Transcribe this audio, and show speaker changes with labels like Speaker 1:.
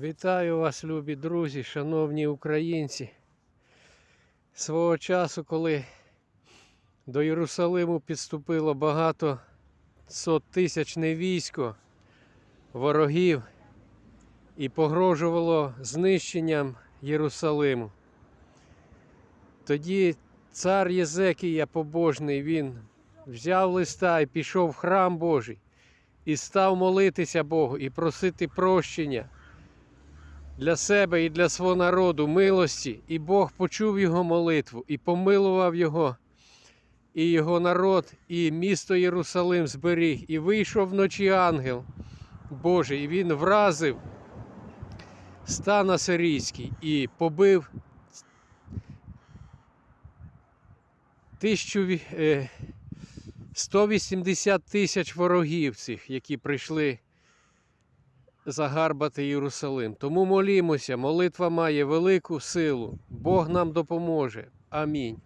Speaker 1: Вітаю вас, любі друзі, шановні українці. Свого часу, коли до Єрусалиму підступило багато соттисячне військо ворогів і погрожувало знищенням Єрусалиму. Тоді цар Єзекія побожний, він взяв листа і пішов в храм Божий і став молитися Богу і просити прощення для себе і для свого народу милості, і Бог почув його молитву і помилував його, і його народ, і місто Єрусалим зберіг, і вийшов вночі ангел Божий, і він вразив стан Асирійський і побив тисячу, е, 180 тисяч ворогів цих, які прийшли загарбати Єрусалим. Тому молімося, молитва має велику силу. Бог нам допоможе. Амінь.